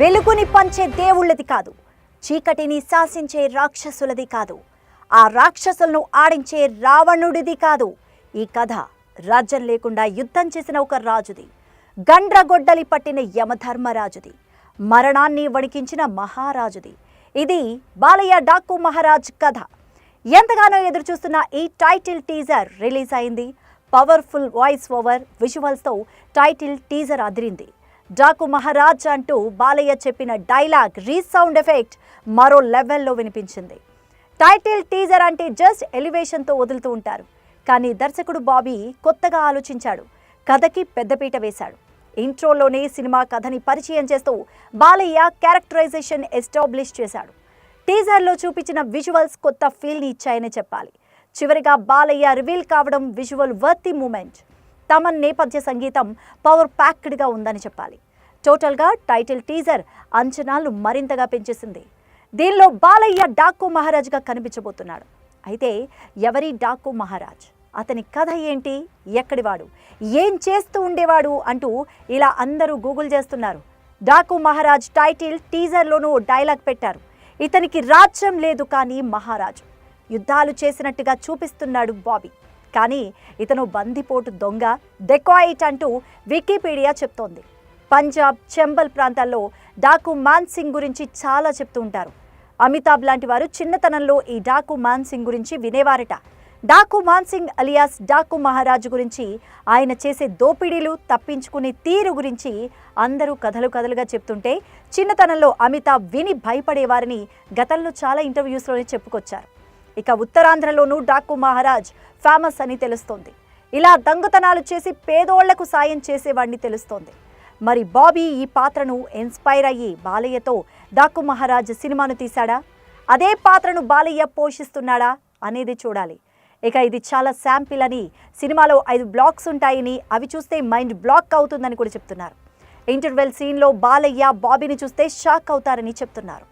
వెలుగుని పంచే దేవుళ్ళది కాదు. చీకటిని శాసించే రాక్షసులది కాదు. ఆ రాక్షసులను ఆడించే రావణుడిది కాదు. ఈ కథ రాజ్యం లేకుండా యుద్ధం చేసిన ఒక రాజుది. గండ్రగొడ్డలి పట్టిన యమధర్మరాజుది. మరణాన్ని వణికించిన మహారాజుది. ఇది బాలయ్య డాకు మహారాజ్ కథ. ఎంతగానో ఎదురుచూస్తున్న ఈ టైటిల్ టీజర్ రిలీజ్ అయింది. పవర్ఫుల్ వాయిస్ ఓవర్ విజువల్స్తో టైటిల్ టీజర్ అదిరింది. డాకు మహారాజ్ అంటూ బాలయ్య చెప్పిన డైలాగ్ రీసౌండ్ ఎఫెక్ట్ మరో లెవెల్లో వినిపించింది. టైటిల్ టీజర్ అంటే జస్ట్ ఎలివేషన్తో వదులుతూ ఉంటారు. కానీ దర్శకుడు బాబీ కొత్తగా ఆలోచించాడు. కథకి పెద్దపీట వేశాడు. ఇంట్రోలోనే సినిమా కథని పరిచయం చేస్తూ బాలయ్య క్యారెక్టరైజేషన్ ఎస్టాబ్లిష్ చేశాడు. టీజర్లో చూపించిన విజువల్స్ కొత్త ఫీల్ని ఇచ్చాయని చెప్పాలి. చివరిగా బాలయ్య రివీల్ కావడం విజువల్ వర్తి మూమెంట్. తమన్ నేపథ్య సంగీతం పవర్ ప్యాక్డ్గా ఉందని చెప్పాలి. టోటల్గా టైటిల్ టీజర్ అంచనాలు మరింతగా పెంచేసింది. దీనిలో బాలయ్య డాకు మహారాజ్గా కనిపించబోతున్నాడు. అయితే ఎవరి డాకు మహారాజ్? అతని కథ ఏంటి? ఎక్కడివాడు ఏం చేస్తూ ఉండేవాడు? అంటూ ఇలా అందరూ గూగుల్ చేస్తున్నారు. డాకు మహారాజ్ టైటిల్ టీజర్లోనూ డైలాగ్ పెట్టారు. ఇతనికి రాజ్యం లేదు కానీ మహారాజు. యుద్ధాలు చేసినట్టుగా చూపిస్తున్నాడు బాబీ. కానీ ఇతను బందిపోటు దొంగ డెకాయిట్ అంటూ వికీపీడియా చెప్తోంది. పంజాబ్ చెంబల్ ప్రాంతాల్లో డాకు మాన్ సింగ్ గురించి చాలా చెప్తూ ఉంటారు. అమితాబ్ లాంటి వారు చిన్నతనంలో ఈ డాకు మాన్ సింగ్ గురించి వినేవారట. డాకు మాన్ సింగ్ అలియాస్ డాకు మహారాజు గురించి ఆయన చేసే దోపిడీలు తప్పించుకునే తీరు గురించి అందరూ కథలు కథలుగా చెప్తుంటే చిన్నతనంలో అమితాబ్ విని భయపడేవారని గతంలో చాలా ఇంటర్వ్యూస్లోనే చెప్పుకొచ్చారు. ఇక ఉత్తరాంధ్రలోనూ డాకు మహారాజ్ ఫేమస్ అని తెలుస్తోంది. ఇలా దొంగతనాలు చేసి పేదోళ్ళకు సాయం చేసేవాడిని తెలుస్తోంది. మరి బాబీ ఈ పాత్రను ఇన్స్పైర్ అయ్యి బాలయ్యతో దాకు మహారాజ్ సినిమాను తీశాడా? అదే పాత్రను బాలయ్య పోషిస్తున్నాడా అనేది చూడాలి. ఇక ఇది చాలా శాంపిల్ అని సినిమాలో ఐదు బ్లాక్స్ ఉంటాయని అవి చూస్తే మైండ్ బ్లాక్ అవుతుందని కూడా చెప్తున్నారు. ఇంటర్వెల్ సీన్లో బాలయ్య బాబీని చూస్తే షాక్ అవుతారని చెప్తున్నారు.